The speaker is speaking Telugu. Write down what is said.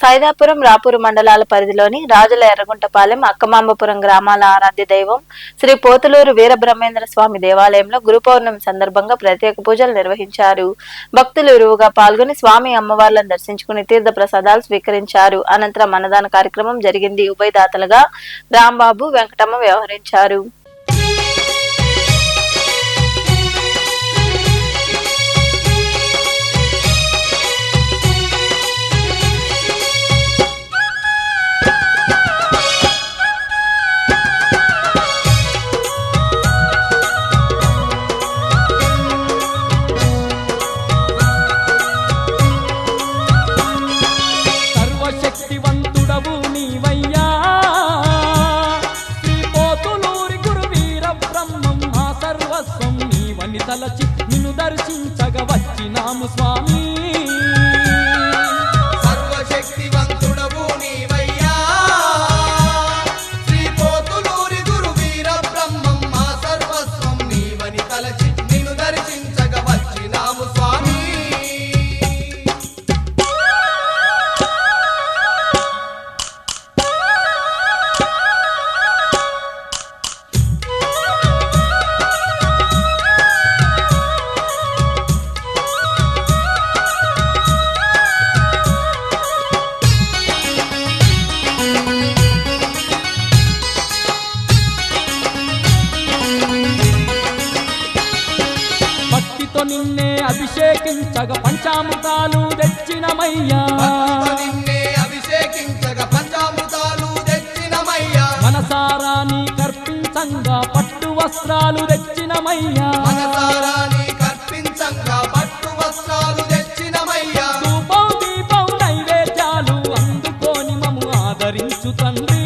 సైదాపురం రాపూరు మండలాల పరిధిలోని రాజుల ఎర్రగుంటపాలెం అక్కమాంబపురం గ్రామాల ఆరాధ్య దైవం శ్రీ పోతులూరు వీరబ్రహ్మేంద్ర స్వామి దేవాలయంలో గురు పౌర్ణమి సందర్భంగా ప్రత్యేక పూజలు నిర్వహించారు. భక్తులు ఇరువుగా పాల్గొని స్వామి అమ్మవార్లను దర్శించుకుని తీర్థ ప్రసాదాలు స్వీకరించారు. అనంతరం అన్నదాన కార్యక్రమం జరిగింది. ఉభయదాతలుగా రాంబాబు వెంకటమ్మ వ్యవహరించారు. తలచి నిన్ను దర్శించగ వచ్చినాము స్వామి. నిన్నే అభిషేకించగ పంచామృతాలు తెచ్చినమయ్యా. అభిషేకించగ పంచామృతాలు కర్పించంగా పట్టు వస్త్రాలు తెచ్చినమయ్యా. మనసారా తెచ్చినమయ్యా. దీపం నైవేద్యాలు అందుకోని మము ఆదరించు తండ్రి.